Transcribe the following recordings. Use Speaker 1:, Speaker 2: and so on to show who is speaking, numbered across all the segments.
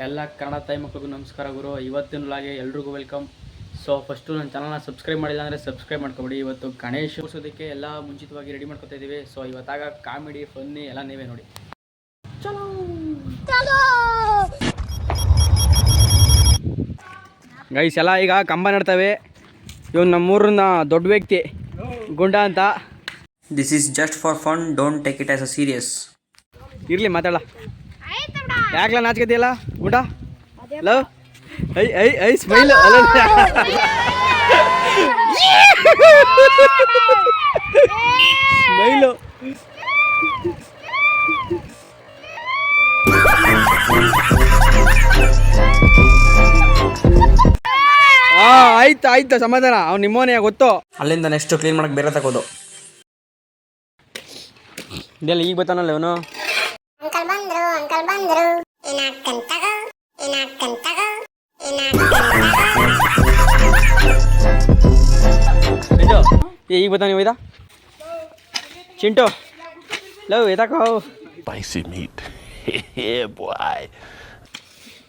Speaker 1: ಎಲ್ಲ ಕನ್ನಡ ತಾಯಿ ಮಕ್ಕಳಿಗೂ ನಮಸ್ಕಾರ ಗುರು. ಇವತ್ತಿನ ಲಾಗೆ ಎಲ್ರಿಗೂ ವೆಲ್ಕಮ್ ಸೊ ಫಸ್ಟು ನನ್ನ ಚಾನಲ್ನ ಸಬ್ಸ್ಕ್ರೈಬ್ ಮಾಡಿಲ್ಲ ಅಂದರೆ ಸಬ್ಸ್ಕ್ರೈಬ್ ಮಾಡ್ಕೊಬಿಡಿ. ಇವತ್ತು ಗಣೇಶ ಓಡಿಸೋದಕ್ಕೆ ಎಲ್ಲ ಮುಂಚಿತವಾಗಿ ರೆಡಿ ಮಾಡ್ಕೊತಾ ಇದ್ದೀವಿ ಸೊ ಇವತ್ತಾಗ ಕಾಮಿಡಿ ಫನ್ನಿ ಎಲ್ಲ ನೀವೇ ನೋಡಿ. ಗೈಸ್ ಎಲ್ಲ ಈಗ ಕಂಬ ನಡ್ತವೆ. ಇವನು ನಮ್ಮೂರನ್ನ ದೊಡ್ಡ ವ್ಯಕ್ತಿ ಗುಂಡ ಅಂತ.
Speaker 2: This is just for fun don't take it as a serious
Speaker 1: ಇರಲಿ ಮಾತಾಡ ಯಾಕ್ಲ ನಾಚ್ಕತಿಯಲ್ಲ? ಊಟ love? I I I smile. ಅಲ್ಲ ಸ್ಮೈಲು. ಹಾ ಆಯ್ತು ಆಯ್ತು ಸಮಾಧಾನ. ಅವ್ನು ನಿಮ್ಮೋನೇ ಗೊತ್ತು.
Speaker 2: ಅಲ್ಲಿಂದ ನೆಕ್ಸ್ಟ್ ಕ್ಲೀನ್ ಮಾಡಕ್ಕೆ ಬೇರೆ ತಗೋದು.
Speaker 1: ಇದೆಲ್ಲ ಈಗ ಬರ್ತಾನಲ್ಲ ಇವನು?
Speaker 3: ಅಂಕಲ್ ಬಂದ್ರು. ಅಂಕಲ್ ಬಂದ್ರು ಏನಾಗ್ತಂತ ತಗೋ ಏನಾಗ್ತಂತ ತಗೋ.
Speaker 1: ಚಿಂಟು ಏ ಈಗ ಬರ್ತಾನೆ ಇವ ಚಿಂಟು ಲವ್ ಎದಾಕೋ
Speaker 4: spicy ಮೀಟ್ ಬಾಯ್.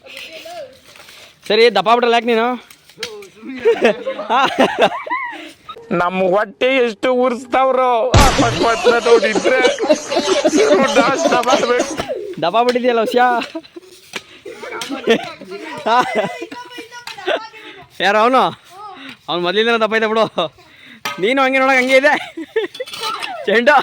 Speaker 1: ಸರಿ ದಪ್ಪ ಬಿಡಲ್ಲ ಯಾಕೆ ನೀನು?
Speaker 4: ನಮ್ಮ ಹೊಟ್ಟೆ ಎಷ್ಟು ಉರ್ಸ್ತಾವ್ರೋ ಪಟ್ನ ನೋಡಿದ್ರೆ ಮಾಡ್ಬೇಕು
Speaker 1: ದಪ್ಪ ಬಿಟ್ಟಿದೆಯಲ್ಲ ಹುಷಾ ಯಾರು ಅವನು? ಅವ್ನು ಮೊದಲಿಂದ ದಪ್ಪ ಇದೆ ಬಿಡು. ನೀನು ಹಂಗೆ ನೋಡಕ್ಕೆ ಹಂಗೆ ಇದೆ. ಚೆಂಡು.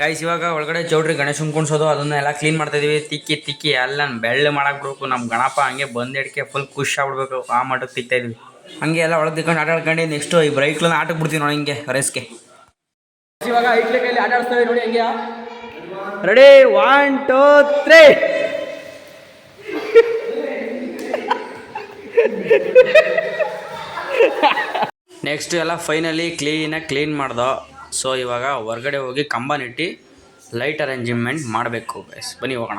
Speaker 2: ಗೈಸ್ ಇವಾಗ ಒಳಗಡೆ ಚೌಡ್ರಿ ಗಣೇಶನ್ ಕುಣ್ಸೋದು ಅದನ್ನ ಎಲ್ಲ ಕ್ಲೀನ್ ಮಾಡ್ತಾ ಇದೀವಿ ತಿಕ್ಕಿ ತಿಕ್ಕಿ ಎಲ್ಲ ಬೆಳ್ಳ ಮಾಡಕ್ ಬಿಡ್ಬೇಕು. ನಮ್ಮ ಗಣಪ ಹಂಗೆ ಬಂದಿಡ್ಕೆ ಫುಲ್ ಖುಷಿ ಆಗ್ಬಿಡ್ಬೇಕು. ಆ ಮಟ್ಟಕ್ಕೆ ತಿಕ್ತಾ ಇದೀವಿ. ಹಂಗೆ ಎಲ್ಲ ಒಳಗೆ ತಿಕ್ಕೊಂಡು ಆಟಾಡ್ಕೊಂಡು ನೆಕ್ಸ್ಟ್ ಈ ಬ್ರೈಕ್ಲನ್ನ ಆಟಕ್ಕೆ ಬಿಡ್ತೀವಿ ನೋಡಿ ಹಿಂಗೆ ರೇಸ್ಗೆ
Speaker 1: ಇವಾಗ ಐಟ್ಲೆ ಕೈಲಿ ಆಟ ಆಡಿಸ್ತೇವೆ ನೋಡಿ ಹಂಗೆ? Ready one two three
Speaker 2: next ಎಲ್ಲ ಫೈನಲಿ ಕ್ಲೀನಾಗಿ ಕ್ಲೀನ್ ಮಾಡ್ದೋ. ಸೊ ಇವಾಗ ಹೊರಗಡೆ ಹೋಗಿ ಕಂಬ ನೆಟ್ಟಿ ಲೈಟ್ ಅರೇಂಜ್ಮೆಂಟ್ ಮಾಡಬೇಕು. ಗೈಸ್ ಬನ್ನಿ ಹೋಗೋಣ.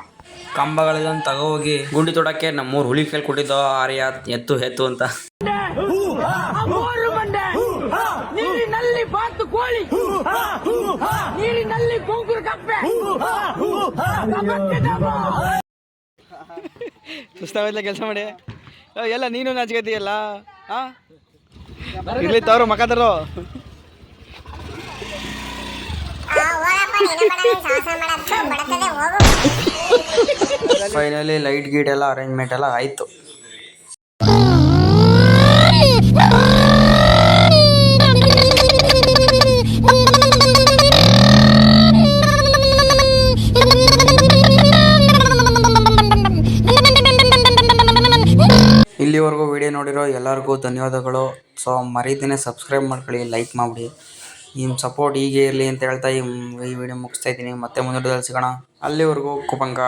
Speaker 2: ಕಂಬಗಳನ್ನ ತಗೋ ಹೋಗಿ ಗುಂಡಿ ತೊಡಕ್ಕೆ ನಮ್ಮೂರು ಹುಲಿ ಕೇಳಿ ಕೊಟ್ಟಿದ್ದೋ, ಆರ್ಯ, ಎತ್ತು ಎತ್ತು ಅಂತ.
Speaker 1: ಸುಸ್ತಾವಿಲ್ಲ ಕೆಲಸ ಮಾಡಿ. ಎಲ್ಲ ನೀನು ನಾಚ್ಕತಿಯಲ್ಲ ಹಾ ಇರ್ಲಿ ತವರು ಮಕ್ಕ
Speaker 3: ಆ ಹೋಗಪ್ಪ ನೀನು ಬಡ ಸಾಹಸ ಮಾಡತ್ತು ಬಡತದೆ ಹೋಗು
Speaker 2: ಫೈನಲಿ ಲೈಟ್ ಗೀಟ್ ಎಲ್ಲ ಅರೇಂಜ್ಮೆಂಟ್ ಎಲ್ಲ ಆಯಿತು. ಇಲ್ಲಿವರೆಗೂ ವಿಡಿಯೋ ನೋಡಿರೋ ಎಲ್ಲರಿಗೂ ಧನ್ಯವಾದಗಳು. ಸೊ ಮರೀದಿನೇ ಸಬ್ಸ್ಕ್ರೈಬ್ ಮಾಡ್ಕೊಳ್ಳಿ ಲೈಕ್ ಮಾಡಿಬಿಡಿ. ನಿಮ್ಮ ಸಪೋರ್ಟ್ ಹೀಗೆ ಇರಲಿ ಅಂತ ಹೇಳ್ತಾ ಈ ವಿಡಿಯೋ ಮುಗಿಸ್ತಾ ಇದ್ದೀನಿ. ಮತ್ತೆ ಮುಂದಿನ ಸಿಗೋಣ. ಅಲ್ಲಿವರೆಗೂ ಕುಪಂಕ